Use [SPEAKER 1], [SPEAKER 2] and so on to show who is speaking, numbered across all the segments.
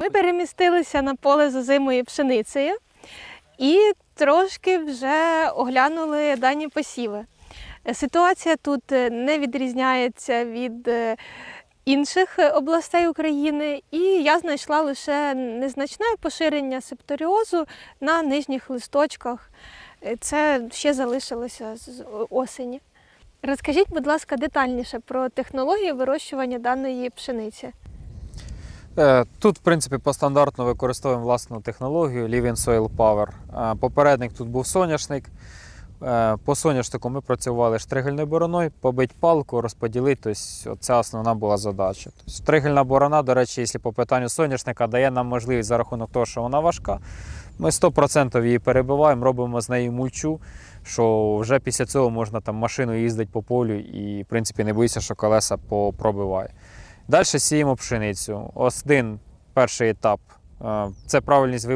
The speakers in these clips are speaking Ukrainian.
[SPEAKER 1] Ми перемістилися на поле з озимою пшеницею і трошки вже оглянули дані посіви. Ситуація тут е, не відрізняється від е, інших е, областей України, і я знайшла лише незначне поширення септоріозу на нижніх листочках. Це ще залишилося з осені. Розкажіть, будь ласка, детальніше про технологію вирощування даної пшениці.
[SPEAKER 2] Е, Тут, в принципі, по стандартно використовуємо власну технологію Living Soil Power. Е, Попередник тут був соняшник. Е, По соняшнику ми працювали штригельною бороною, побить палку, розподілити. Тобто, це основна була задача. Тобто, штригельна борона, до речі, якщо по питанню соняшника, дає нам можливість за рахунок того, що вона важка. Ми 100% її перебиваємо, робимо з неї мульчу, що вже після цього можна там машину їздити по полю і, в принципі, не боїться, що колеса попробиває. Далі сіємо пшеницю. Один перший етап е, це правильність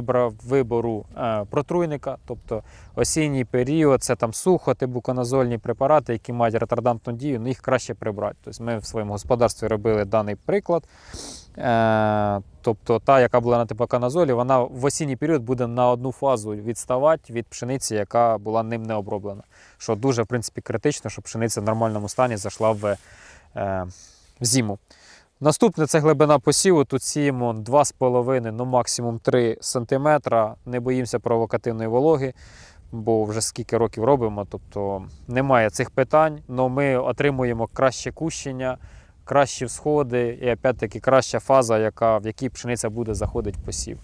[SPEAKER 2] вибору е, протруйника, тобто осінній період, це там сухо, тибуконазольні препарати, які мають ретардантну дію, ну їх краще прибрати. Тобто ми в своєму господарстві робили даний приклад. Е, Тобто та, яка була на типоканазолі, вона в осінній період буде на одну фазу відставати від пшениці, яка була ним не оброблена. Що дуже в принципі критично, щоб пшениця в нормальному стані зайшла в, в зиму. Наступне це глибина посіву. Тут сіємо 2,5, ну максимум 3 см. Не боїмося провокативної вологи, бо вже скільки років робимо. Тобто немає цих питань, але ми отримуємо краще кущення, кращі всходи і опять-таки краща фаза, яка, в якій пшениця буде заходити в посів.